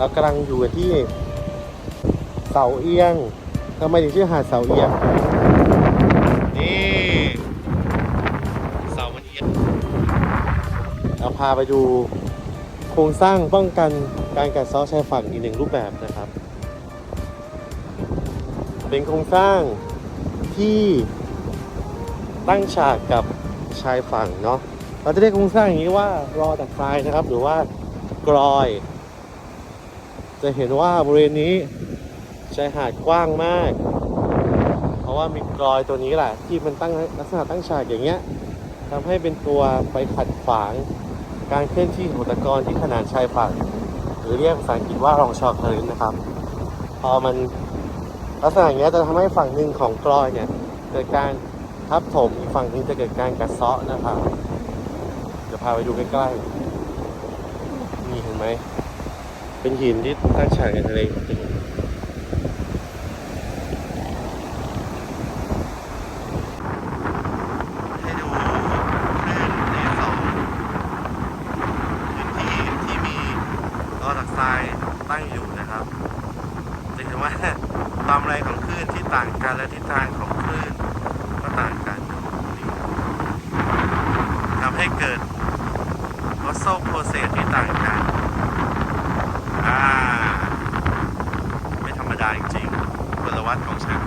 เรากำลังอยู่กันที่เสาเอียงทำไมถึงชื่อหาดเสาเอียง นี่เสามันเอียงเราพาไปดูโครงสร้างป้องกันการกัดเซาะชายฝั่งอีกหนึ่งรูปแบบนะครับ เป็นโครงสร้างที่ตั้งฉากกับชายฝั่งเนาะเราจะเรียกโครงสร้างอย่างนี้ว่ารอตักทรายนะครับ หรือว่ากรอย จะเห็นว่าบริเวณนี้ชายหาดกว้างมาก เพราะว่ามีกรอยตัวนี้แหละที่มันตั้งลักษณะตั้งฉากอย่างเงี้ยทำให้เป็นตัวไปขัดขวาง การเคลื่อนที่ของตะกอนที่ขนานชายฝั่งหรือเรียกภาษาอังกฤษว่ารองชอคลินนะครับ พอมันลักษณะอย่างเงี้ยจะทำให้ฝั่งหนึ่งของกรอยเนี่ยเกิดการทับถมอีกฝั่งหนึ่งจะเกิดการกัดเซาะนะครับเดี๋ยวพาไปดูใกล้ๆนี่เห็นไหม เป็นหินที่ตั้งฉากในทะเลจริงให้ดูคลื่นในสองพื้นที่ที่มีรอดักทรายตั้งอยู่นะครับจะเห็นว่าความแรงของคลื่นที่ต่างกันและทิศทางของคลื่นก็ต่างกันทำให้เกิด muscle process ที่ต่างกันมดา จริงๆพลวัตของฉัน